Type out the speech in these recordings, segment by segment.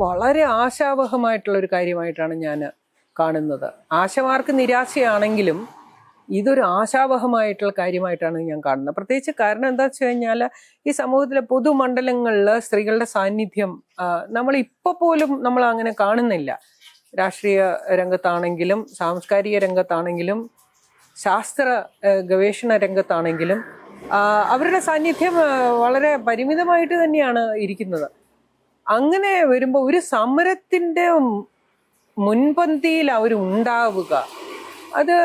വളരെ ആശാവഹമായിട്ടുള്ള ഒരു കാര്യമായിട്ടാണ് ഞാൻ കാണുന്നത്. ആശമാർക്ക് നിരാശയാണെങ്കിലും ഇതൊരു ആശാവഹമായിട്ടുള്ള കാര്യമായിട്ടാണ് ഞാൻ കാണുന്നത്. പ്രത്യേകിച്ച് കാരണം എന്താ വെച്ച് കഴിഞ്ഞാൽ ഈ സമൂഹത്തിലെ പൊതുമണ്ഡലങ്ങളിൽ സ്ത്രീകളുടെ സാന്നിധ്യം നമ്മൾ ഇപ്പോൾ പോലും നമ്മൾ അങ്ങനെ കാണുന്നില്ല. രാഷ്ട്രീയ രംഗത്താണെങ്കിലും സാംസ്കാരിക രംഗത്താണെങ്കിലും ശാസ്ത്ര ഗവേഷണ രംഗത്താണെങ്കിലും അവരുടെ സാന്നിധ്യം വളരെ പരിമിതമായിട്ട് തന്നെയാണ് ഇരിക്കുന്നത്. അങ്ങനെ വരുമ്പോൾ ഒരു സമരത്തിന്റെ മുൻപന്തിയിൽ അവർ ഉണ്ടാവുക. അത്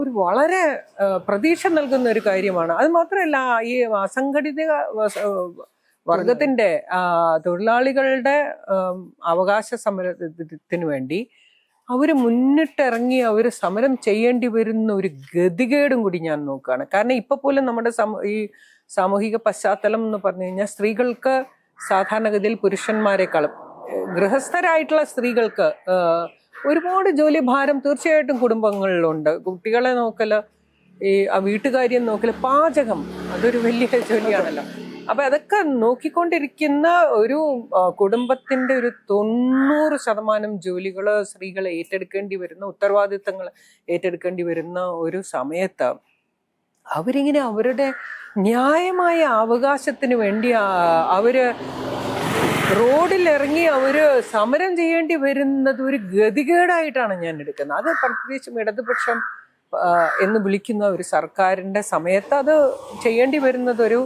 ഒരു വളരെ പ്രതീക്ഷ നൽകുന്ന ഒരു കാര്യമാണ്. അത് മാത്രമല്ല ഈ അസംഘടിത വർഗത്തിന്റെ തൊഴിലാളികളുടെ അവകാശ സമരത്തിന് വേണ്ടി അവർ മുന്നിട്ടിറങ്ങി അവർ സമരം ചെയ്യേണ്ടി വരുന്ന ഒരു ഗതികേടും കൂടി ഞാൻ നോക്കുകയാണ്. കാരണം ഇപ്പോൾ പോലും നമ്മുടെ സമ ഈ സാമൂഹിക പശ്ചാത്തലം എന്ന് പറഞ്ഞു കഴിഞ്ഞാൽ സ്ത്രീകൾക്ക് സാധാരണഗതിയിൽ പുരുഷന്മാരെക്കാളും ഗൃഹസ്ഥരായിട്ടുള്ള സ്ത്രീകൾക്ക് ഒരുപാട് ജോലി ഭാരം തീർച്ചയായിട്ടും കുടുംബങ്ങളിലുണ്ട്. കുട്ടികളെ നോക്കൽ ഈ ആ വീട്ടുകാര്യം നോക്കൽ പാചകം അതൊരു വലിയ ജോലിയാണല്ലോ. അപ്പൊ അതൊക്കെ നോക്കിക്കൊണ്ടിരിക്കുന്ന ഒരു കുടുംബത്തിന്റെ ഒരു തൊണ്ണൂറ് ശതമാനം ജോലികൾ സ്ത്രീകൾ ഏറ്റെടുക്കേണ്ടി വരുന്ന ഉത്തരവാദിത്തങ്ങൾ ഏറ്റെടുക്കേണ്ടി വരുന്ന ഒരു സമയത്ത് അവരിങ്ങനെ അവരുടെ ന്യായമായ അവകാശത്തിന് വേണ്ടി അവർ ഇറങ്ങി അവർ സമരം ചെയ്യേണ്ടി വരുന്നത് ഒരു ഗതികേടായിട്ടാണ് ഞാൻ എടുക്കുന്നത്. അത് പ്രത്യേകിച്ചും ഇടതുപക്ഷം എന്ന് വിളിക്കുന്ന ഒരു സർക്കാരിന്റെ സമയത്ത് അത് ചെയ്യേണ്ടി വരുന്നതൊരു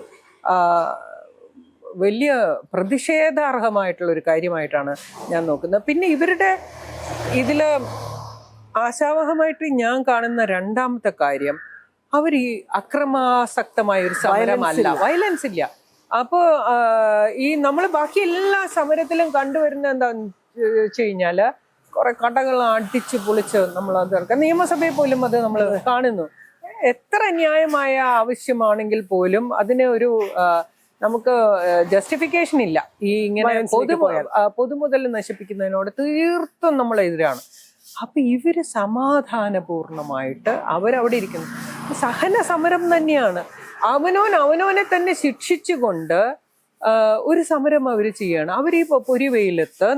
വലിയ പ്രതിഷേധാർഹമായിട്ടുള്ള ഒരു കാര്യമായിട്ടാണ് ഞാൻ നോക്കുന്നത്. പിന്നെ ഇവരുടെ ഇതിൽ ആശാവഹമായിട്ട് ഞാൻ കാണുന്ന രണ്ടാമത്തെ കാര്യം അവർ ഈ അക്രമാസക്തമായ ഒരു സമരമല്ല വയലൻസ് ഇല്ല. അപ്പോ ഈ നമ്മൾ ബാക്കി എല്ലാ സമരത്തിലും കണ്ടുവരുന്ന എന്താന്ന് വെച്ച് കഴിഞ്ഞാൽ കുറെ കടകൾ അടിച്ച് പൊളിച്ച് നമ്മൾ അത് ഇറക്കാം നിയമസഭയിൽ പോലും അത് നമ്മൾ കാണുന്നു. എത്ര ന്യായമായ ആവശ്യമാണെങ്കിൽ പോലും അതിന് ഒരു നമുക്ക് ജസ്റ്റിഫിക്കേഷൻ ഇല്ല. ഈ ഇങ്ങനെ പൊതു പൊതുമുതൽ നശിപ്പിക്കുന്നതിനോട് തീർത്തും നമ്മൾ എതിരാണ്. അപ്പൊ ഇവർ സമാധാനപൂർണമായിട്ട് അവരവിടെ ഇരിക്കുന്നു. സഹന സമരം തന്നെയാണ്. അവനോൻ അവനോനെ തന്നെ ശിക്ഷിച്ചുകൊണ്ട് ഒരു സമരം അവർ ചെയ്യണം. അവർ ഈ പൊരിവെയിലത്ത്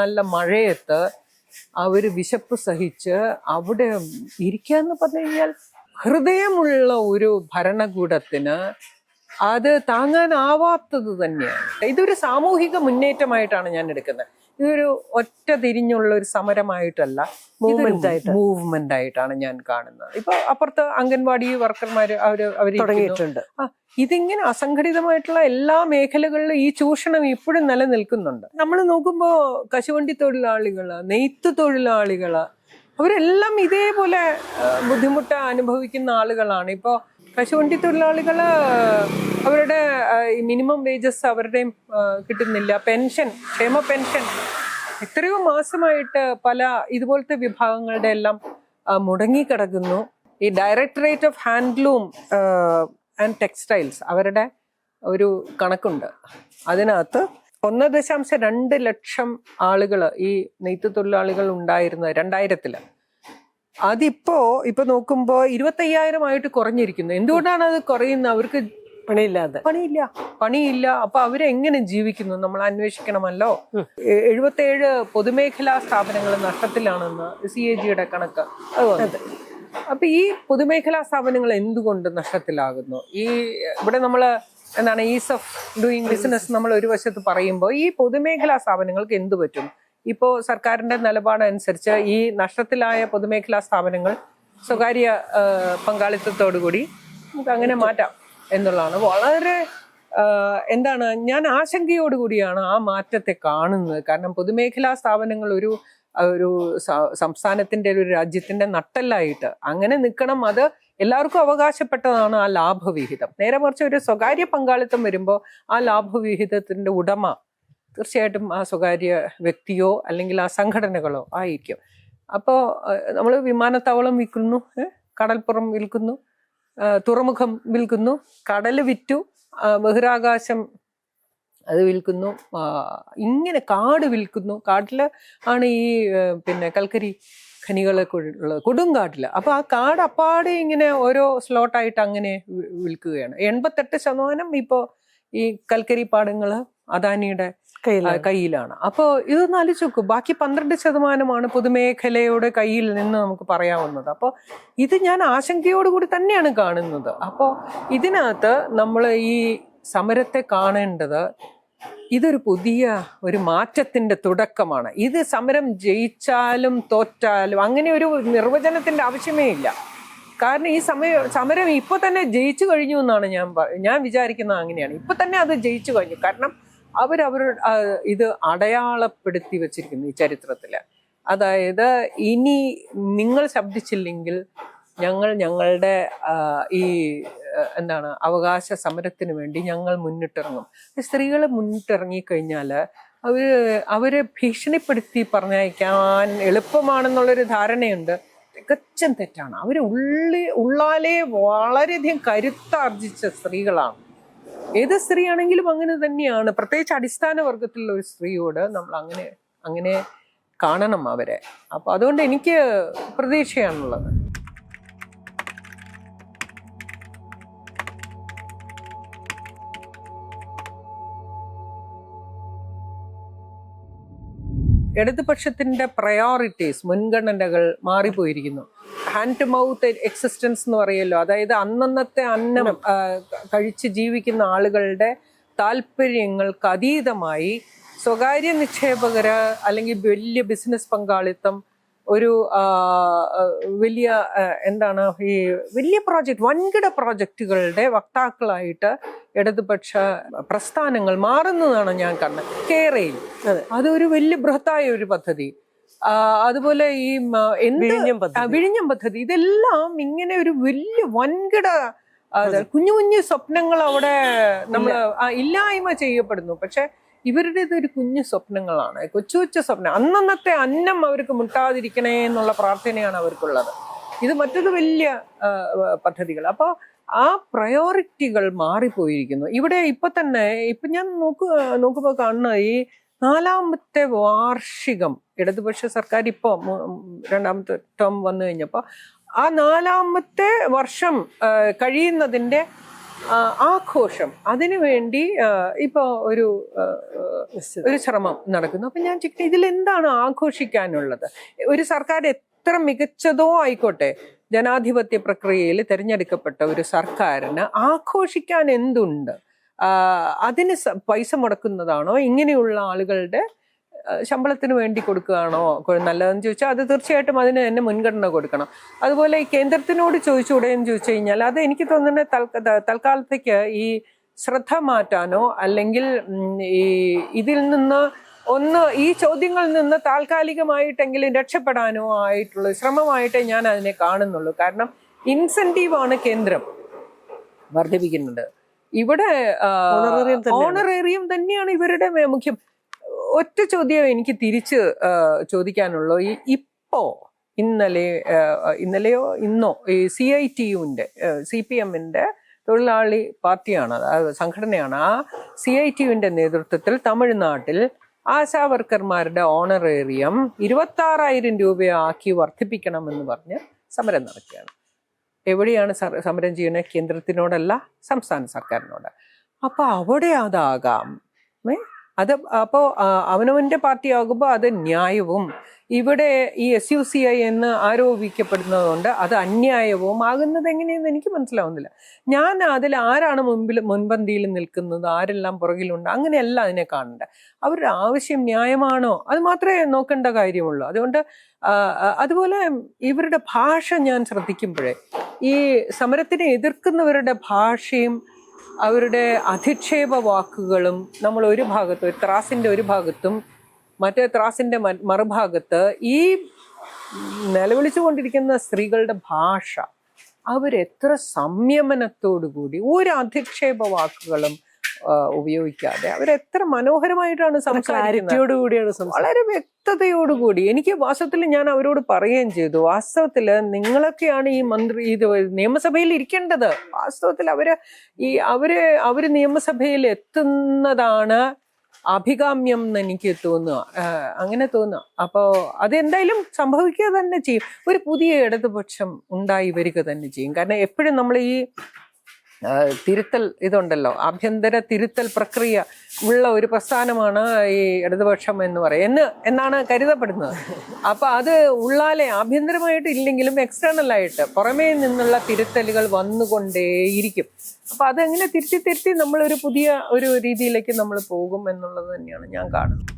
നല്ല മഴയത്ത് അവർ വിശപ്പ് സഹിച്ച് അവിടെ ഇരിക്കുക എന്ന് പറഞ്ഞു കഴിഞ്ഞാൽ ഹൃദയമുള്ള ഒരു ഭരണകൂടത്തിന് അത് താങ്ങാനാവാത്തത് തന്നെയാണ്. ഇതൊരു സാമൂഹിക മുന്നേറ്റമായിട്ടാണ് ഞാൻ എടുക്കുന്നത്. ഇതൊരു ഒറ്റ തിരിഞ്ഞുള്ള ഒരു സമരമായിട്ടല്ല. ആയിട്ട്. മൂവ്മെന്റ് ആയിട്ടാണ് ഞാൻ കാണുന്നത്. ഇപ്പൊ അപ്പുറത്ത് അംഗൻവാടി വർക്കർമാർ അവർ അവർ തുടങ്ങിയിട്ടുണ്ട്. ഇതിങ്ങനെ അസംഘടിതമായിട്ടുള്ള എല്ലാ മേഖലകളിലും ഈ ചൂഷണം ഇപ്പോഴും നിലനിൽക്കുന്നുണ്ട്. നമ്മൾ നോക്കുമ്പോൾ കശുവണ്ടി തൊഴിലാളികൾ നെയ്ത്ത് തൊഴിലാളികൾ അവരെല്ലാം ഇതേപോലെ ബുദ്ധിമുട്ട് അനുഭവിക്കുന്ന ആളുകളാണ്. ഇപ്പോൾ കശുവണ്ടി തൊഴിലാളികൾ അവരുടെ മിനിമം വേജസ് അവരുടെയും കിട്ടുന്നില്ല. പെൻഷൻ ക്ഷേമ പെൻഷൻ. എത്രയോ മാസമായിട്ട് പല ഇതുപോലത്തെ വിഭാഗങ്ങളുടെ എല്ലാം മുടങ്ങിക്കിടക്കുന്നു. ഈ directorate of handloom and textiles അവരുടെ ഒരു കണക്കുണ്ട്. അതിനകത്ത് ഒന്ന് ദശാംശം രണ്ട് ലക്ഷം ആളുകൾ ഈ നെയ്ത്ത് തൊഴിലാളികൾ ഉണ്ടായിരുന്നത് രണ്ടായിരത്തിൽ. അതിപ്പോ ഇപ്പൊ നോക്കുമ്പോ ഇരുപത്തയ്യായിരം ആയിട്ട് കുറഞ്ഞിരിക്കുന്നു. എന്തുകൊണ്ടാണ് അത് കുറയുന്നത്? അവർക്ക് പണിയില്ലാതെ. പണിയില്ല. പണിയില്ല. അപ്പൊ അവരെങ്ങനെ ജീവിക്കുന്നു? നമ്മൾ അന്വേഷിക്കണമല്ലോ. എഴുപത്തേഴ് പൊതുമേഖലാ സ്ഥാപനങ്ങൾ നഷ്ടത്തിലാണെന്ന് സി എ ജിയുടെ കണക്ക്. അത് അപ്പൊ ഈ പൊതുമേഖലാ സ്ഥാപനങ്ങൾ എന്തുകൊണ്ട് നഷ്ടത്തിലാകുന്നു? ഈ ഇവിടെ നമ്മൾ എന്താണ് ഈസ് ഓഫ് ഡൂയിങ് ബിസിനസ് നമ്മൾ ഒരു വശത്ത് പറയുമ്പോൾ ഈ പൊതുമേഖലാ സ്ഥാപനങ്ങൾക്ക് എന്തു പറ്റും? ഇപ്പോൾ സർക്കാരിന്റെ നിലപാടനുസരിച്ച് ഈ നഷ്ടത്തിലായ പൊതുമേഖലാ സ്ഥാപനങ്ങൾ സ്വകാര്യ പങ്കാളിത്തത്തോടുകൂടി നമുക്ക് അങ്ങനെ മാറ്റാം എന്നുള്ളതാണ്. വളരെ എന്താണ് ഞാൻ ആശങ്കയോടുകൂടിയാണ് ആ മാറ്റത്തെ കാണുന്നത്. കാരണം പൊതുമേഖലാ സ്ഥാപനങ്ങൾ ഒരു ഒരു സംസ്ഥാനത്തിന്റെ ഒരു രാജ്യത്തിന്റെ നട്ടല്ലായിട്ട് അങ്ങനെ നിൽക്കണം. അത് എല്ലാവർക്കും അവകാശപ്പെട്ടതാണ് ആ ലാഭവിഹിതം. നേരെ മറിച്ച് ഒരു സ്വകാര്യ പങ്കാളിത്തം വരുമ്പോൾ ആ ലാഭവിഹിതത്തിന്റെ ഉടമ തീർച്ചയായിട്ടും ആ സ്വകാര്യ വ്യക്തിയോ അല്ലെങ്കിൽ ആ സംഘടനകളോ ആയിരിക്കും. അപ്പോൾ നമ്മൾ വിമാനത്താവളം വിൽക്കുന്നു? കടൽപ്പുറം വിൽക്കുന്നു തുറമുഖം വിൽക്കുന്നു കടൽ വിറ്റു ബഹിരാകാശം അത് വിൽക്കുന്നു ഇങ്ങനെ കാട് വിൽക്കുന്നു. കാട്ടിൽ ആണ് ഈ പിന്നെ കൽക്കരി ഖനികളൊക്കെ ഉള്ളത് കൊടുങ്കാട്ടിൽ അപ്പോൾ ആ കാട് അപ്പാടെ ഇങ്ങനെ ഓരോ സ്ലോട്ടായിട്ട് അങ്ങനെ വിൽക്കുകയാണ്. എൺപത്തെട്ട് ശതമാനം ഇപ്പോൾ ഈ കൽക്കരി പാടങ്ങൾ അദാനിയുടെ കയ്യിലാണ്. ഇത് അപ്പോൾ ഇതൊന്ന് ആലോചിച്ച് നോക്കൂ. ബാക്കി പന്ത്രണ്ട് ശതമാനമാണ് പൊതുമേഖലയുടെ കയ്യിൽ നിന്ന് നമുക്ക് പറയാവുന്നത്. അപ്പോൾ ഇത് ഞാൻ ആശങ്കയോടുകൂടി തന്നെയാണ് കാണുന്നത്. അപ്പോൾ ഇതിനകത്ത് നമ്മൾ ഈ സമരത്തെ കാണേണ്ടത് ഇതൊരു പുതിയ ഒരു മാറ്റത്തിന്റെ തുടക്കമാണ്. ഇത് സമരം ജയിച്ചാലും തോറ്റാലും അങ്ങനെ ഒരു നിർവചനത്തിന്റെ ആവശ്യമേ ഇല്ല. കാരണം ഈ സമയ സമരം ഇപ്പൊ തന്നെ ജയിച്ചു കഴിഞ്ഞു എന്നാണ് ഞാൻ ഞാൻ വിചാരിക്കുന്നത് അങ്ങനെയാണ്. ഇപ്പൊ തന്നെ അത് ജയിച്ചു കഴിഞ്ഞു. കാരണം അവരവർ ഇത് അടയാളപ്പെടുത്തി വെച്ചിരിക്കുന്നു ഈ ചരിത്രത്തിൽ അതായത് ഇനി നിങ്ങൾ ശബ്ദിച്ചില്ലെങ്കിൽ ഞങ്ങൾ ഞങ്ങളുടെ ഈ എന്താണ് അവകാശ സമരത്തിന് വേണ്ടി ഞങ്ങൾ മുന്നിട്ടിറങ്ങും. സ്ത്രീകൾ മുന്നിട്ടിറങ്ങിക്കഴിഞ്ഞാൽ അവർ അവരെ ഭീഷണിപ്പെടുത്തി പറഞ്ഞയക്കാൻ എളുപ്പമാണെന്നുള്ളൊരു ധാരണയുണ്ട്. തികച്ചും തെറ്റാണ്. അവർ ഉള്ളി ഉള്ളാലെ വളരെയധികം കരുത്താർജിച്ച സ്ത്രീകളാണ്. ഏത് സ്ത്രീയാണെങ്കിലും അങ്ങനെ തന്നെയാണ്. പ്രത്യേകിച്ച് അടിസ്ഥാന വർഗത്തിലുള്ള ഒരു സ്ത്രീയോട് നമ്മൾ അങ്ങനെ അങ്ങനെ കാണണം അവരെ. അപ്പൊ അതുകൊണ്ട് എനിക്ക് പ്രതീക്ഷയാണുള്ളത്. ഇടതുപക്ഷത്തിന്റെ പ്രയോറിറ്റീസ് മുൻഗണനകൾ മാറിപ്പോയിരിക്കുന്നു. ഹാൻഡ് ടു മൗത്ത് എക്സിസ്റ്റൻസ് എന്ന് പറയുമല്ലോ അതായത് അന്നന്നത്തെ അന്നം കഴിച്ച് ജീവിക്കുന്ന ആളുകളുടെ താല്പര്യങ്ങൾക്ക് അതീതമായി സ്വകാര്യ നിക്ഷേപകര് അല്ലെങ്കിൽ വലിയ ബിസിനസ് പങ്കാളിത്തം ഒരു വലിയ എന്താണ് ഈ വലിയ പ്രോജക്റ്റ് വൻകിട പ്രോജക്റ്റുകളുടെ വക്താക്കളായിട്ട് ഇടതുപക്ഷ പ്രസ്ഥാനങ്ങൾ മാറുന്നതാണ് ഞാൻ കണ്ടത്. കേരയിൽ. അതെ. അതൊരു വലിയ ബൃഹത്തായ ഒരു പദ്ധതി. അതുപോലെ ഈ എന്ത് വിഴിഞ്ഞം പദ്ധതി. ഇതെല്ലാം ഇങ്ങനെ ഒരു വലിയ വൻകിട കുഞ്ഞു കുഞ്ഞു സ്വപ്നങ്ങൾ അവിടെ നമ്മൾ ഇല്ലായ്മ ചെയ്യപ്പെടുന്നു. പക്ഷെ ഇവരുടേത് ഒരു കുഞ്ഞു സ്വപ്നങ്ങളാണ് കൊച്ചു കൊച്ചു സ്വപ്നം. അന്നന്നത്തെ അന്നം അവർക്ക് മുട്ടാതിരിക്കണേ എന്നുള്ള പ്രാർത്ഥനയാണ് അവർക്കുള്ളത്. ഇത് മറ്റൊരു വലിയ പദ്ധതികൾ. അപ്പോൾ ആ പ്രയോറിറ്റികൾ മാറിപ്പോയിരിക്കുന്നു. ഇവിടെ ഇപ്പൊ തന്നെ ഇപ്പൊ ഞാൻ നോക്കുക നോക്കുമ്പോൾ കാണുന്ന ഈ നാലാമത്തെ വാർഷികം ഇടതുപക്ഷ സർക്കാർ ഇപ്പോൾ രണ്ടാമത്തെ ടേം വന്നു കഴിഞ്ഞപ്പോൾ ആ നാലാമത്തെ വർഷം കഴിയുന്നതിന്റെ ആഘോഷം. അതിനുവേണ്ടി ഇപ്പോൾ ഒരു ഒരു ശ്രമം നടക്കുന്നു. അപ്പം ഞാൻ ചിക്കൻ ഇതിൽ എന്താണ് ആഘോഷിക്കാനുള്ളത്? ഒരു സർക്കാർ എത്ര മികച്ചതോ ആയിക്കോട്ടെ ജനാധിപത്യ പ്രക്രിയയിൽ തിരഞ്ഞെടുക്കപ്പെട്ട ഒരു സർക്കാരിന് ആഘോഷിക്കാൻ എന്തുണ്ട്? അതിന് പൈസ മുടക്കുന്നതാണോ? ഇങ്ങനെയുള്ള ആളുകളുടെ ശമ്പളത്തിന് വേണ്ടി കൊടുക്കുകയാണോ? നല്ലതെന്ന് ചോദിച്ചാൽ അത് തീർച്ചയായിട്ടും അതിന് തന്നെ മുൻഗണന കൊടുക്കണം. അതുപോലെ ഈ കേന്ദ്രത്തിനോട് ചോദിച്ചുകൂടെ എന്ന് ചോദിച്ചു കഴിഞ്ഞാൽ അത് എനിക്ക് തോന്നുന്നത് തൽ തൽക്കാലത്തേക്ക് ഈ ശ്രദ്ധ മാറ്റാനോ അല്ലെങ്കിൽ ഈ ഇതിൽ നിന്ന് ഒന്ന് ഈ ചോദ്യങ്ങളിൽ നിന്ന് താൽക്കാലികമായിട്ടെങ്കിലും രക്ഷപ്പെടാനോ ആയിട്ടുള്ള ശ്രമമായിട്ടേ ഞാൻ അതിനെ കാണുന്നുള്ളൂ. കാരണം ഇൻസെന്റീവാണ് കേന്ദ്രം വർദ്ധിപ്പിക്കുന്നത്. ഇവിടെ. ഓണറേറിയം തന്നെയാണ്. ഇവരുടെ മുഖ്യം. ഒറ്റ ചോദ്യം എനിക്ക് തിരിച്ച് ചോദിക്കാനുള്ളൂ. ഈ ഇപ്പോ ഇന്നലെ ഇന്നലെയോ ഇന്നോ ഈ സി ഐ ടി യുവിന്റെ സി പി എമ്മിന്റെ തൊഴിലാളി പാർട്ടിയാണ് അതായത് സംഘടനയാണ്. ആ സി ഐ ടി യുവിന്റെ നേതൃത്വത്തിൽ തമിഴ്നാട്ടിൽ ആശാ വർക്കർമാരുടെ ഓണറേറിയം ഇരുപത്താറായിരം രൂപയാക്കി വർദ്ധിപ്പിക്കണമെന്ന് പറഞ്ഞ് സമരം നടക്കുകയാണ്. എവിടെയാണ് സമരം ചെയ്യുന്നത്? കേന്ദ്രത്തിനോടല്ല സംസ്ഥാന സർക്കാരിനോട്. അപ്പൊ അവിടെ അതാകാം. അത് അപ്പോൾ അവനവന്റെ പാർട്ടി ആകുമ്പോൾ അത് ന്യായവും ഇവിടെ ഈ എസ് യു സി ഐ എന്ന് ആരോപിക്കപ്പെടുന്നതുകൊണ്ട് അത് അന്യായവും ആകുന്നത് എങ്ങനെയെന്ന് എനിക്ക് മനസ്സിലാവുന്നില്ല. ഞാൻ അതിൽ ആരാണ് മുൻപിൽ മുൻപന്തിയിൽ നിൽക്കുന്നത്? ആരെല്ലാം പുറകിലുണ്ട്? അങ്ങനെയല്ല അതിനെ കാണണ്ട അവരുടെ ആവശ്യം ന്യായമാണോ? അത് മാത്രമേ നോക്കേണ്ട കാര്യമുള്ളൂ. അതുകൊണ്ട് അതുപോലെ ഇവരുടെ ഭാഷ ഞാൻ ശ്രദ്ധിക്കുമ്പോഴേ ഈ സമരത്തിനെ എതിർക്കുന്നവരുടെ ഭാഷയും അവരുടെ അധിക്ഷേപ വാക്കുകളും നമ്മൾ ഒരു ഭാഗത്ത് ഒരു ത്രാസിന്റെ ഒരു ഭാഗത്തും മറ്റേ ത്രാസിന്റെ മറുഭാഗത്ത് ഈ നിലവിളിച്ചു കൊണ്ടിരിക്കുന്ന സ്ത്രീകളുടെ ഭാഷ അവരെത്ര സംയമനത്തോടു കൂടി ഒരു അധിക്ഷേപ വാക്കുകളും ഉപയോഗിക്കാതെ അവരെത്ര മനോഹരമായിട്ടാണ് സംസാരിക്കുന്നത്. കൂടിയാണ് വളരെ വ്യക്തതയോടുകൂടി. എനിക്ക് വാസ്തവത്തിൽ ഞാൻ അവരോട് പറയുകയും ചെയ്തു. വാസ്തവത്തിൽ നിങ്ങളൊക്കെയാണ് ഈ മന്ത്രി ഇത് നിയമസഭയിൽ ഇരിക്കേണ്ടത്. വാസ്തവത്തിൽ അവർ ഈ അവർ അവർ നിയമസഭയിൽ എത്തുന്നതാണ് അഭികാമ്യം എന്ന് എനിക്ക് തോന്നുക. അങ്ങനെ തോന്നുക. അപ്പോൾ അതെന്തായാലും സംഭവിക്കുക തന്നെ ചെയ്യും. ഒരു പുതിയ ഇടതുപക്ഷം ഉണ്ടായി വരിക തന്നെ ചെയ്യും. കാരണം എപ്പോഴും നമ്മൾ ഈ തിരുത്തൽ ഇതുണ്ടല്ലോ. ആഭ്യന്തര തിരുത്തൽ പ്രക്രിയ ഉള്ള ഒരു പ്രസ്ഥാനമാണ് ഈ ഇടതുപക്ഷം എന്ന് പറയും. എന്ന് എന്നാണ് കരുതപ്പെടുന്നത്. അപ്പൊ അത് ഉള്ളാലെ ആഭ്യന്തരമായിട്ട് ഇല്ലെങ്കിലും എക്സ്റ്റേണൽ ആയിട്ട് പുറമേ നിന്നുള്ള തിരുത്തലുകൾ വന്നുകൊണ്ടേയിരിക്കും. അപ്പൊ അതെങ്ങനെ തിരുത്തി തിരുത്തി നമ്മൾ ഒരു പുതിയ ഒരു രീതിയിലേക്ക് നമ്മൾ പോകും എന്നുള്ളത് തന്നെയാണ് ഞാൻ കാണുന്നത്.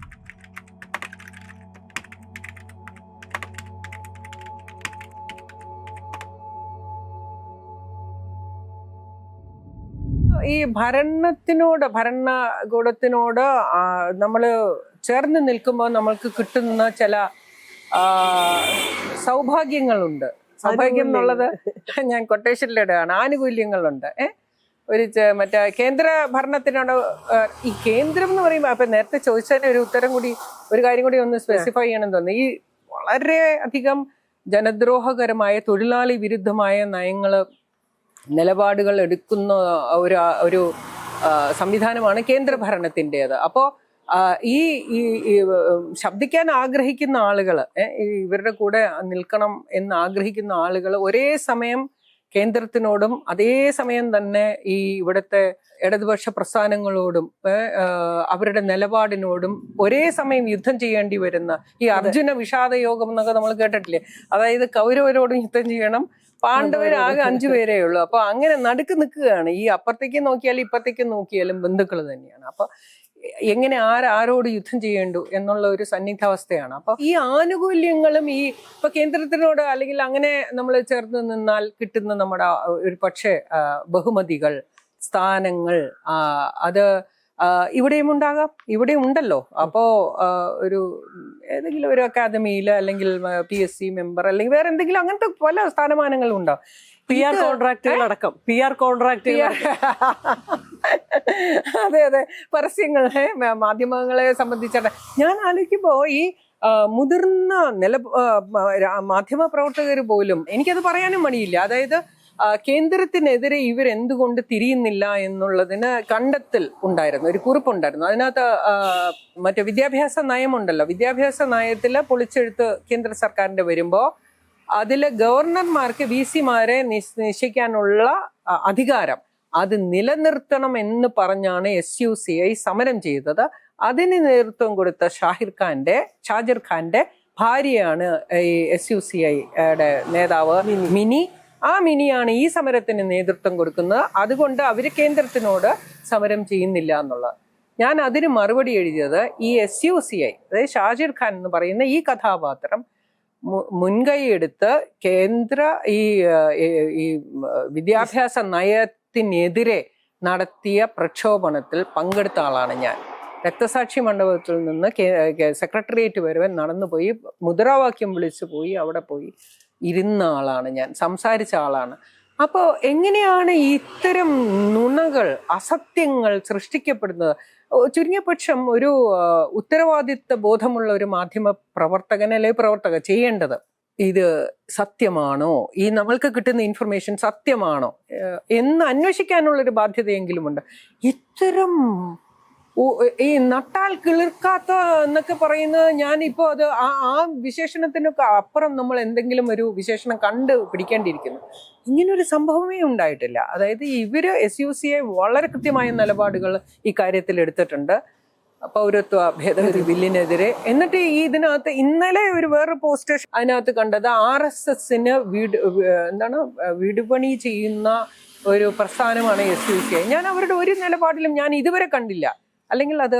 ഈ ഭരണത്തിനോട് ഭരണകൂടത്തിനോട് നമ്മൾ ചേർന്ന് നിൽക്കുമ്പോൾ നമ്മൾക്ക് കിട്ടുന്ന ചില സൗഭാഗ്യങ്ങളുണ്ട്. സൗഭാഗ്യം എന്നുള്ളത് ഞാൻ കൊട്ടേഷനിലിടുകയാണ് ആനുകൂല്യങ്ങളുണ്ട്. ഏ? ഒരു മറ്റേ കേന്ദ്ര ഭരണത്തിനോട് ഈ കേന്ദ്രം എന്ന് പറയുമ്പോൾ അപ്പൊ നേരത്തെ ചോദിച്ചതിന് ഒരു ഉത്തരം കൂടി ഒരു കാര്യം കൂടി ഒന്ന് സ്പെസിഫൈ ചെയ്യണം തോന്നുന്നു. ഈ വളരെ അധികം ജനദ്രോഹകരമായ തൊഴിലാളി വിരുദ്ധമായ നയങ്ങൾ നിലപാടുകൾ എടുക്കുന്ന ഒരു ഒരു സംവിധാനമാണ് കേന്ദ്ര ഭരണത്തിന്റെത് അപ്പോൾ ഈ ഈ ഈ, ശബ്ദിക്കാൻ ആഗ്രഹിക്കുന്ന ആളുകൾ ഇവരുടെ കൂടെ നിൽക്കണം എന്ന് ആഗ്രഹിക്കുന്ന ആളുകൾ ഒരേ സമയം കേന്ദ്രത്തിനോടും അതേ സമയം തന്നെ ഈ ഇവിടുത്തെ ഇടതുപക്ഷ പ്രസ്ഥാനങ്ങളോടും അവരുടെ നിലപാടിനോടും ഒരേ സമയം യുദ്ധം ചെയ്യേണ്ടി വരുന്ന ഈ അർജുന വിഷാദ യോഗം എന്നൊക്കെ നമ്മൾ കേട്ടിട്ടില്ലേ? അതായത് കൗരവരോടും യുദ്ധം ചെയ്യണം പാണ്ഡവരാകെ അഞ്ചു പേരേ ഉള്ളൂ. അപ്പൊ അങ്ങനെ നടുക്ക് നിൽക്കുകയാണ്. ഈ അപ്പുറത്തേക്ക് നോക്കിയാലും ഇപ്പുറത്തേക്ക് നോക്കിയാലും ബന്ധുക്കൾ തന്നെയാണ്. അപ്പൊ എങ്ങനെ ആരാരോട് യുദ്ധം ചെയ്യേണ്ടു എന്നുള്ള ഒരു സന്നിഗ്ധാവസ്ഥയാണ് അപ്പൊ ഈ ആനുകൂല്യങ്ങളും ഈ ഇപ്പൊ കേന്ദ്രത്തിനോട് അല്ലെങ്കിൽ അങ്ങനെ നമ്മൾ ചേർന്ന് നിന്നാൽ കിട്ടുന്ന നമ്മുടെ ഒരു പക്ഷേ ബഹുമതികൾ സ്ഥാനങ്ങൾ അത് ഇവിടെയും ഉണ്ടാകാം. ഇവിടെയും ഉണ്ടല്ലോ. അപ്പോ ഒരു ഏതെങ്കിലും ഒരു അക്കാദമിയിൽ അല്ലെങ്കിൽ പി എസ് സി മെമ്പർ അല്ലെങ്കിൽ വേറെ എന്തെങ്കിലും അങ്ങനത്തെ പല സ്ഥാനമാനങ്ങളും ഉണ്ടാവും പി ആർ കോൺട്രാക്ടുകൾ അടക്കം. പി ആർ കോൺട്രാക്ട് അതെ അതെ. പരസ്യങ്ങളെ മാധ്യമങ്ങളെ സംബന്ധിച്ചിട്ട് ഞാൻ ആലോചിക്കുമ്പോ ഈ മുതിർന്ന നില മാധ്യമ പ്രവർത്തകർ പോലും എനിക്കത് പറയാനും മടിയില്ല. അതായത് കേന്ദ്രത്തിനെതിരെ ഇവരെന്തുകൊണ്ട് തിരിയുന്നില്ല എന്നുള്ളതിന് കണ്ടെത്തൽ ഉണ്ടായിരുന്നു ഒരു കുറിപ്പുണ്ടായിരുന്നു. അതിനകത്ത് മറ്റേ വിദ്യാഭ്യാസ നയമുണ്ടല്ലോ. വിദ്യാഭ്യാസ നയത്തിൽ പൊളിച്ചെഴുത്ത് കേന്ദ്ര സർക്കാരിന്റെ വരുമ്പോൾ അതിൽ ഗവർണർമാർക്ക് വി സിമാരെ നിശ്ചയിക്കാനുള്ള അധികാരം അത് നിലനിർത്തണം എന്ന് പറഞ്ഞാണ് എസ് യു സി ഐ സമരം ചെയ്തത്. അതിന് നേതൃത്വം കൊടുത്ത ഷാഹിർ ഖാന്റെ ഷാജിർ ഖാന്റെ ഭാര്യയാണ് ഈ എസ് യു സി ഐയുടെ നേതാവ് മിനി. ആ മിനിയാണ് ഈ സമരത്തിന് നേതൃത്വം കൊടുക്കുന്നത്. അതുകൊണ്ട് അവർ കേന്ദ്രത്തിനോട് സമരം ചെയ്യുന്നില്ല എന്നുള്ളത്. ഞാൻ അതിന് മറുപടി എഴുതിയത് ഈ എസ് യു സി ഐ അതായത് ഷാജിർ ഖാൻ എന്ന് പറയുന്ന ഈ കഥാപാത്രം മുൻകൈയെടുത്ത് കേന്ദ്ര ഈ ഈ- വിദ്യാഭ്യാസ നയത്തിനെതിരെ നടത്തിയ പ്രക്ഷോഭണത്തിൽ പങ്കെടുത്ത ആളാണ് ഞാൻ. രക്തസാക്ഷി മണ്ഡപത്തിൽ നിന്ന് സെക്രട്ടേറിയറ്റ് വരെ നടന്നുപോയി മുദ്രാവാക്യം വിളിച്ചു പോയി അവിടെ പോയി. ഇരുന്ന ആളാണ് ഞാൻ സംസാരിച്ച ആളാണ്. അപ്പോൾ എങ്ങനെയാണ് ഇത്തരം നുണകൾ അസത്യങ്ങൾ സൃഷ്ടിക്കപ്പെടുന്നത്? ചുരുങ്ങിയപക്ഷം ഒരു ഉത്തരവാദിത്വ ബോധമുള്ള ഒരു മാധ്യമ പ്രവർത്തകൻ അല്ലെങ്കിൽ പ്രവർത്തക ചെയ്യേണ്ടത്? ഇത് സത്യമാണോ? ഈ നമ്മൾക്ക് കിട്ടുന്ന ഇൻഫർമേഷൻ സത്യമാണോ? എന്ന് അന്വേഷിക്കാനുള്ള ഒരു ബാധ്യതയെങ്കിലുമുണ്ട്. ഇത്തരം ഈ നട്ടാൽ കിളിർക്കാത്ത എന്നൊക്കെ പറയുന്നത് ഞാൻ ഇപ്പോൾ അത് ആ ആ വിശേഷണത്തിനൊക്കെ അപ്പുറം നമ്മൾ എന്തെങ്കിലും ഒരു വിശേഷണം കണ്ട് പിടിക്കേണ്ടിയിരിക്കുന്നു. ഇങ്ങനൊരു സംഭവമേ ഉണ്ടായിട്ടില്ല. അതായത് ഇവർ എസ് യു സി ഐ വളരെ കൃത്യമായ നിലപാടുകൾ ഈ കാര്യത്തിൽ എടുത്തിട്ടുണ്ട്. പൗരത്വ ഭേദഗതി ബില്ലിനെതിരെ. എന്നിട്ട് ഈ ഇതിനകത്ത് ഇന്നലെ ഒരു വേറെ പോസ്റ്റർ അതിനകത്ത് കണ്ടത് ആർ എസ് എസിന് വീട് എന്താണ് വീടുപണി ചെയ്യുന്ന ഒരു പ്രസ്ഥാനമാണ് എസ് യു സി ഐ ഞാൻ അവരുടെ ഒരു നിലപാടിലും ഞാൻ ഇതുവരെ കണ്ടില്ല. അല്ലെങ്കിൽ അത്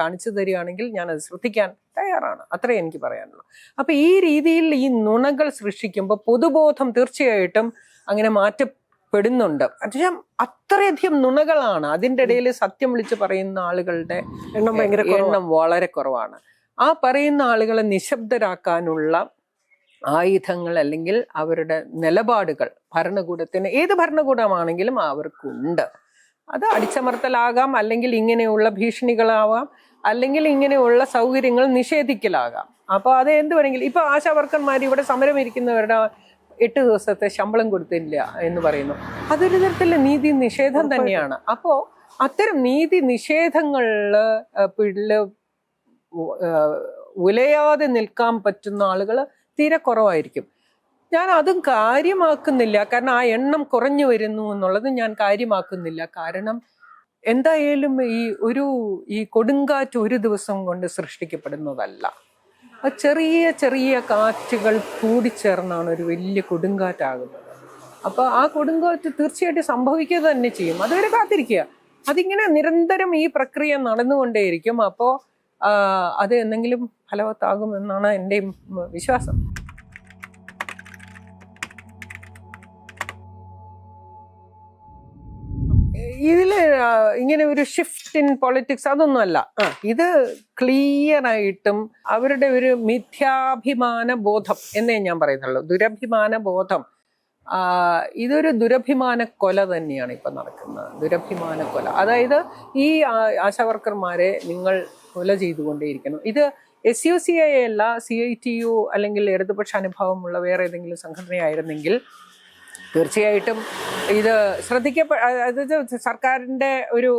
കാണിച്ചു തരികയാണെങ്കിൽ ഞാൻ അത് ശ്രദ്ധിക്കാൻ തയ്യാറാണ്. അത്രേ എനിക്ക് പറയാനുള്ളൂ. അപ്പൊ ഈ രീതിയിൽ ഈ നുണകൾ സൃഷ്ടിക്കുമ്പോൾ പൊതുബോധം തീർച്ചയായിട്ടും അങ്ങനെ മാറ്റപ്പെടുന്നുണ്ട്. പക്ഷേ അത്രയധികം നുണകളാണ്. അതിന്റെ ഇടയിൽ സത്യം വിളിച്ച് പറയുന്ന ആളുകളുടെ എണ്ണം ഭയങ്കര എണ്ണം വളരെ കുറവാണ്. ആ പറയുന്ന ആളുകളെ നിശബ്ദരാക്കാനുള്ള ആയുധങ്ങൾ അല്ലെങ്കിൽ അവരുടെ നിലപാടുകൾ ഭരണകൂടത്തിന് ഏത് ഭരണകൂടമാണെങ്കിലും അവർക്കുണ്ട്. അത് അടിച്ചമർത്തലാകാം അല്ലെങ്കിൽ ഇങ്ങനെയുള്ള ഭീഷണികളാവാം അല്ലെങ്കിൽ ഇങ്ങനെയുള്ള സൗകര്യങ്ങൾ നിഷേധിക്കലാകാം. അപ്പോൾ അത് എന്ത് വേണമെങ്കിലും ഇപ്പോൾ ആശാവർക്കന്മാർ ഇവിടെ സമരം ഇരിക്കുന്നവരുടെ എട്ട് ദിവസത്തെ ശമ്പളം കൊടുത്തില്ല എന്ന് പറയുന്നു. അതൊരു തരത്തിലുള്ള നീതി നിഷേധം തന്നെയാണ്. അപ്പോൾ അത്തരം നീതി നിഷേധങ്ങളിൽ പിള്ള ഉലയാതെ നിൽക്കാൻ പറ്റുന്ന ആളുകൾ തീരെ കുറവായിരിക്കും. ഞാൻ അതും കാര്യമാക്കുന്നില്ല. കാരണം ആ എണ്ണം കുറഞ്ഞു വരുന്നു എന്നുള്ളത് ഞാൻ കാര്യമാക്കുന്നില്ല. കാരണം എന്തായാലും ഈ ഒരു ഈ കൊടുങ്കാറ്റ് ഒരു ദിവസം കൊണ്ട് സൃഷ്ടിക്കപ്പെടുന്നതല്ല. ആ ചെറിയ ചെറിയ കാറ്റുകൾ കൂടിച്ചേർന്നാണ് ഒരു വലിയ കൊടുങ്കാറ്റാകുന്നത്. അപ്പോൾ ആ കൊടുങ്കാറ്റ് തീർച്ചയായിട്ടും സംഭവിക്കുക തന്നെ ചെയ്യും. അതുവരെ കാത്തിരിക്കുക. അതിങ്ങനെ നിരന്തരം ഈ പ്രക്രിയ നടന്നുകൊണ്ടേയിരിക്കും. അപ്പോൾ അത് എന്തെങ്കിലും ഫലവത്താകുമെന്നാണ് എന്റെയും വിശ്വാസം. ഇതിൽ ആ, ഇങ്ങനെ ഒരു ഷിഫ്റ്റ് ഇൻ പൊളിറ്റിക്സ് അതൊന്നുമല്ല. ഇത് ക്ലിയർ ആയിട്ടും അവരുടെ ഒരു മിഥ്യാഭിമാന ബോധം എന്നേ ഞാൻ പറയുന്നുള്ളൂ. ദുരഭിമാന ബോധം. ഇതൊരു ദുരഭിമാന കൊല തന്നെയാണ് ഇപ്പൊ നടക്കുന്നത്. ദുരഭിമാന കൊല. അതായത് ഈ ആശാവർക്കർമാരെ നിങ്ങൾ കൊല ചെയ്തുകൊണ്ടേയിരിക്കണം. ഇത് എസ് യു സി ഐ അല്ല സി ഐ ടി യു അല്ലെങ്കിൽ ഇടതുപക്ഷ അനുഭവമുള്ള വേറെ ഏതെങ്കിലും സംഘടനയായിരുന്നെങ്കിൽ തീർച്ചയായിട്ടും ഇത് ശ്രദ്ധിക്കപ്പെ അതായത് സർക്കാരിന്റെ ഒരു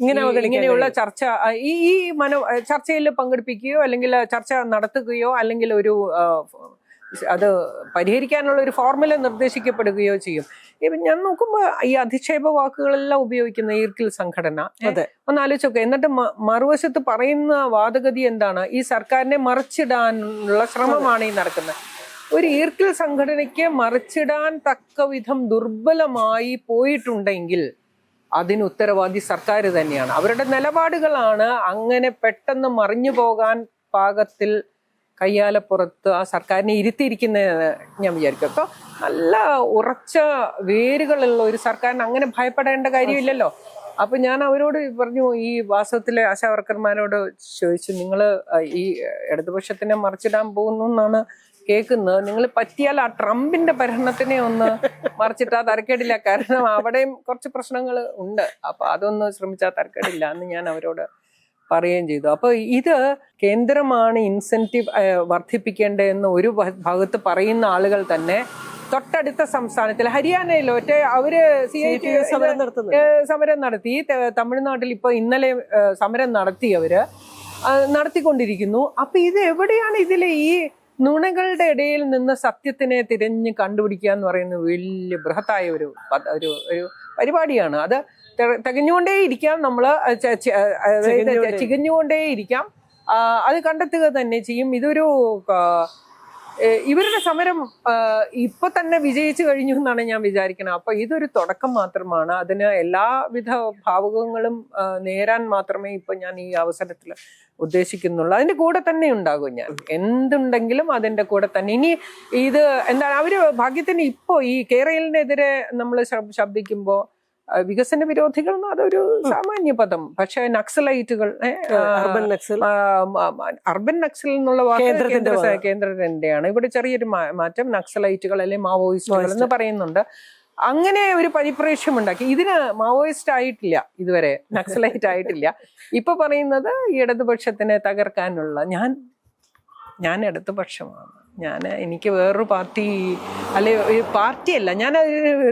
ഇങ്ങനെ ഇങ്ങനെയുള്ള ചർച്ച ഈ ഈ മനോ ചർച്ചയിൽ പങ്കെടുപ്പിക്കുകയോ അല്ലെങ്കിൽ ചർച്ച നടത്തുകയോ അല്ലെങ്കിൽ ഒരു അത് പരിഹരിക്കാനുള്ള ഒരു ഫോർമുല നിർദ്ദേശിക്കപ്പെടുകയോ ചെയ്യും. ഇപ്പം ഞാൻ നോക്കുമ്പോൾ ഈ അധിക്ഷേപ വാക്കുകളെല്ലാം ഉപയോഗിക്കുന്ന ഈർക്കിൽ സംഘടന. ഒന്ന് ആലോചിച്ചോക്കെ. എന്നിട്ട് മറുവശത്ത് പറയുന്ന വാദഗതി എന്താണ്? ഈ സർക്കാരിനെ മറിച്ചിടാനുള്ള ശ്രമമാണ് ഈ നടക്കുന്നത് ഒരു ഈർക്കിൽ സംഘടനയ്ക്ക് മറിച്ചിടാൻ തക്ക വിധം ദുർബലമായി പോയിട്ടുണ്ടെങ്കിൽ അതിന് ഉത്തരവാദി സർക്കാർ തന്നെയാണ്. അവരുടെ നിലപാടുകളാണ് അങ്ങനെ പെട്ടെന്ന് മറിഞ്ഞു പോകാൻ പാകത്തിൽ കയ്യാലപ്പുറത്ത് ആ സർക്കാരിനെ ഇരുത്തിയിരിക്കുന്നതെന്ന് ഞാൻ വിചാരിക്കും. അപ്പോൾ നല്ല ഉറച്ച വേരുകളുള്ള ഒരു സർക്കാരിന് അങ്ങനെ ഭയപ്പെടേണ്ട കാര്യമില്ലല്ലോ. അപ്പൊ ഞാൻ അവരോട് പറഞ്ഞു ഈ വാസ്തവത്തിലെ ആശാവർക്കർമാരോട് ചോദിച്ചു നിങ്ങൾ ഈ ഇടതുപക്ഷത്തിനെ മറിച്ചിടാൻ പോകുന്നു എന്നാണ് കേൾക്കുന്നത് നിങ്ങൾ പറ്റിയാൽ ആ ട്രംപിന്റെ ഭരണത്തിനെ ഒന്ന് മറിച്ചിട്ടാ തരക്കേടില്ല. കാരണം അവിടെയും കുറച്ച് പ്രശ്നങ്ങൾ ഉണ്ട്. അപ്പൊ അതൊന്ന് ശ്രമിച്ചാൽ തരക്കേടില്ല എന്ന് ഞാൻ അവരോട് പറയുകയും ചെയ്തു. അപ്പൊ ഇത് കേന്ദ്രമാണ് ഇൻസെന്റീവ് വർദ്ധിപ്പിക്കേണ്ടതെന്ന് ഒരു ഭാഗത്ത് പറയുന്ന ആളുകൾ തന്നെ തൊട്ടടുത്ത സംസ്ഥാനത്തിൽ ഹരിയാനയിൽ ഒറ്റ അവർ സി ഐ ടി സമരം സമരം നടത്തി. തമിഴ്നാട്ടിൽ ഇപ്പൊ ഇന്നലെ സമരം നടത്തി അവർ നടത്തിക്കൊണ്ടിരിക്കുന്നു. അപ്പൊ ഇത് എവിടെയാണ് ഇതിലെ ഈ നുണകളുടെ ഇടയിൽ നിന്ന് സത്യത്തിനെ തിരഞ്ഞ് കണ്ടുപിടിക്കുക എന്ന് പറയുന്നത് വലിയ ബൃഹത്തായ ഒരു ഒരു ഒരു പരിപാടിയാണ്. അത് തികഞ്ഞുകൊണ്ടേ ഇരിക്കാം അതായത് ചികഞ്ഞുകൊണ്ടേ- ഇരിക്കാം അത് കണ്ടെത്തുക തന്നെ ചെയ്യും. ഇതൊരു ഇവരുടെ സമരം ഇപ്പൊ തന്നെ വിജയിച്ചു കഴിഞ്ഞു എന്നാണ് ഞാൻ വിചാരിക്കുന്നത് അപ്പൊ ഇതൊരു തുടക്കം മാത്രമാണ്. അതിന് എല്ലാവിധ ഭാവുകങ്ങളും നേരാൻ മാത്രമേ ഇപ്പൊ ഞാൻ ഈ അവസരത്തിൽ ഉദ്ദേശിക്കുന്നുള്ളൂ. അതിന്റെ കൂടെ തന്നെ ഉണ്ടാകും ഞാൻ. എന്തുണ്ടെങ്കിലും അതിന്റെ കൂടെ തന്നെ. ഇനി ഇത് എന്താണ് അവർ ഭാഗ്യത്തിന് ഇപ്പോ ഈ കേരളിനെതിരെ നമ്മൾ ശബ്ദിക്കുമ്പോ ആ, വികസന വിരോധികൾ എന്ന് അതൊരു സാമാന്യ പദം. പക്ഷെ നക്സലൈറ്റുകൾ അർബൻ നക്സൽ അർബൻ നക്സൽ എന്നുള്ള വാക്ക് കേന്ദ്രത്തിന്റെയാണ്. ഇവിടെ ചെറിയൊരു മാറ്റം നക്സലൈറ്റുകൾ അല്ലെങ്കിൽ മാവോയിസ്റ്റുകൾ എന്ന് പറയുന്നുണ്ട്. അങ്ങനെ ഒരു പരിപ്രേക്ഷ്യം ഉണ്ടാക്കി. ഇതിന് മാവോയിസ്റ്റ് ആയിട്ടില്ല ഇതുവരെ. നക്സലൈറ്റ് ആയിട്ടില്ല. ഇപ്പൊ പറയുന്നത് ഇടതുപക്ഷത്തിനെ തകർക്കാനുള്ള ഞാൻ ഞാൻ ഇടതുപക്ഷമാണ്. ഞാൻ എനിക്ക് വേറൊരു പാർട്ടി അല്ലെ പാർട്ടിയല്ല. ഞാൻ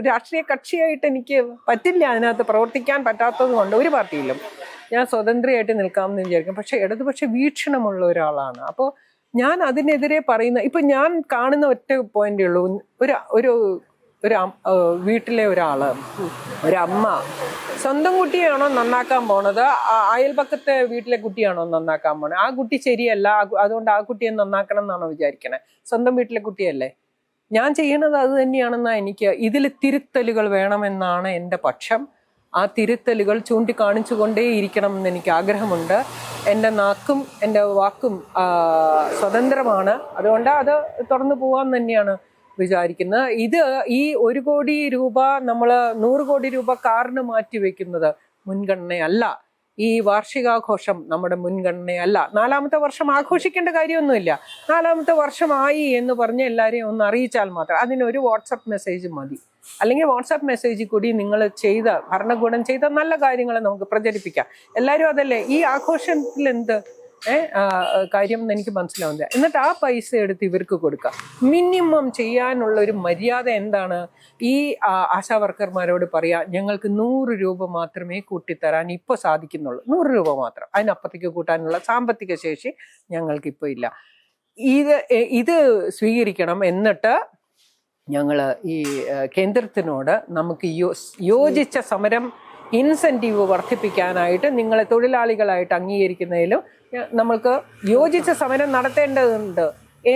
രാഷ്ട്രീയ കക്ഷിയായിട്ട് എനിക്ക് പറ്റില്ല അതിനകത്ത് പ്രവർത്തിക്കാൻ പറ്റാത്തത് കൊണ്ട് ഒരു പാർട്ടിയിലും ഞാൻ സ്വതന്ത്രയായിട്ട് നിൽക്കാമെന്ന് വിചാരിക്കും. പക്ഷെ ഇടതുപക്ഷ വീക്ഷണമുള്ള ഒരാളാണ്. അപ്പോൾ ഞാൻ അതിനെതിരെ പറയുന്ന ഇപ്പം ഞാൻ കാണുന്ന ഒറ്റ പോയിന്റേ ഉള്ളൂ. ഒരു ഒരു ഒരു വീട്ടിലെ ഒരാൾ ഒരമ്മ സ്വന്തം കുട്ടിയാണോ നന്നാക്കാൻ പോണത്? അയൽപക്കത്തെ വീട്ടിലെ കുട്ടിയാണോ നന്നാക്കാൻ പോണത്? ആ കുട്ടി ശരിയല്ല അതുകൊണ്ട് ആ കുട്ടിയെ നന്നാക്കണം എന്നാണോ വിചാരിക്കണേ? സ്വന്തം വീട്ടിലെ കുട്ടിയല്ലേ? ഞാൻ ചെയ്യണത് അത് തന്നെയാണെന്നാ എനിക്ക് ഇതിൽ തിരുത്തലുകൾ വേണമെന്നാണ് എന്റെ പക്ഷം. ആ തിരുത്തലുകൾ ചൂണ്ടിക്കാണിച്ചുകൊണ്ടേ ഇരിക്കണം എന്ന് എനിക്ക് ആഗ്രഹമുണ്ട്. എന്റെ നാക്കും എന്റെ വാക്കും സ്വതന്ത്രമാണ്. അതുകൊണ്ട് അത് തുറന്നു പോവാൻ തന്നെയാണ് വിചാരിക്കുന്നത് ഇത് ഈ ഒരു കോടി രൂപ നമ്മൾ നൂറ് കോടി രൂപ കാറിന് മാറ്റി വെക്കുന്നത് മുൻഗണനയല്ല. ഈ വാർഷികാഘോഷം നമ്മുടെ മുൻഗണനയല്ല. നാലാമത്തെ വർഷം ആഘോഷിക്കേണ്ട കാര്യമൊന്നുമില്ല. നാലാമത്തെ വർഷമായി എന്ന് പറഞ്ഞ് എല്ലാവരെയും ഒന്ന് അറിയിച്ചാൽ മാത്രം അതിനൊരു വാട്സപ്പ് മെസ്സേജ് മതി. അല്ലെങ്കിൽ വാട്സാപ്പ് മെസ്സേജിൽ കൂടി നിങ്ങൾ ചെയ്ത ഭരണകൂടം ചെയ്ത നല്ല കാര്യങ്ങൾ നമുക്ക് പ്രചരിപ്പിക്കാം. എല്ലാവരും അതല്ലേ? ഈ ആഘോഷത്തിൽ എന്ത്? കാര്യം എനിക്ക് മനസ്സിലാവുന്നില്ല. എന്നിട്ട് ആ പൈസ എടുത്ത് ഇവർക്ക് കൊടുക്കുക മിനിമം ചെയ്യാനുള്ള ഒരു മര്യാദ എന്താണ്? ഈ ആശാ വർക്കർമാരോട് പറയാ ഞങ്ങൾക്ക് നൂറ് രൂപ മാത്രമേ കൂട്ടിത്തരാൻ ഇപ്പോൾ സാധിക്കുന്നുള്ളൂ. നൂറ് രൂപ മാത്രം. അതിനപ്പുറത്തേക്ക് കൂട്ടാനുള്ള സാമ്പത്തിക ശേഷി ഞങ്ങൾക്ക് ഇപ്പോൾ ഇല്ല. ഇത് ഇത് സ്വീകരിക്കണം എന്നിട്ട് ഞങ്ങൾ ഈ കേന്ദ്രത്തിനോട് നമുക്ക് യോ- യോജിച്ച സമരം ഇൻസെന്റീവ് വർദ്ധിപ്പിക്കാനായിട്ട് നിങ്ങളെ തൊഴിലാളികളായിട്ട് അംഗീകരിക്കുന്നതിലും നമ്മൾക്ക് യോജിച്ച സമരം നടത്തേണ്ടതുണ്ട്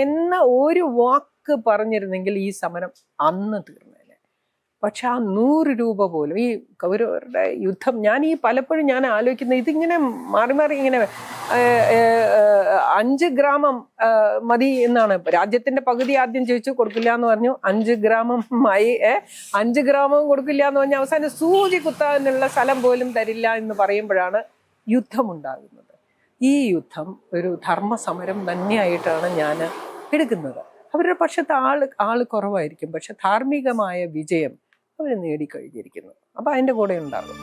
എന്ന ഒരു വാക്ക് പറഞ്ഞിരുന്നെങ്കിൽ ഈ സമരം അന്ന് തീർന്നേനെ. പക്ഷെ ആ നൂറ് രൂപ പോലും ഈ കൗരവരുടെ യുദ്ധം ഞാൻ ഈ പലപ്പോഴും ഞാൻ ആലോചിക്കുന്നത് ഇതിങ്ങനെ മാറി മാറി ഇങ്ങനെ അഞ്ച് ഗ്രാമം മതി എന്നാണ്. രാജ്യത്തിന്റെ പകുതി ആദ്യം ചോദിച്ചു കൊടുക്കില്ല എന്ന് പറഞ്ഞു. അഞ്ച് ഗ്രാമം മൈ അഞ്ച് ഗ്രാമവും കൊടുക്കില്ല എന്ന് പറഞ്ഞു അവസാനം സൂചി കുത്താനുള്ള സ്ഥലം പോലും തരില്ല എന്ന് പറയുമ്പോഴാണ് യുദ്ധമുണ്ടാകുന്നത്. ഈ യുദ്ധം ഒരു ധർമ്മസമരം തന്നെയായിട്ടാണ് ഞാൻ എടുക്കുന്നത്. അവരുടെ പക്ഷത്ത് ആൾ ആൾ കുറവായിരിക്കും. പക്ഷെ ധാർമ്മികമായ വിജയം അവർ നേടിക്കഴിഞ്ഞിരിക്കുന്നു. അപ്പോൾ അതിന്റെ കൂടെ ഉണ്ടാകും.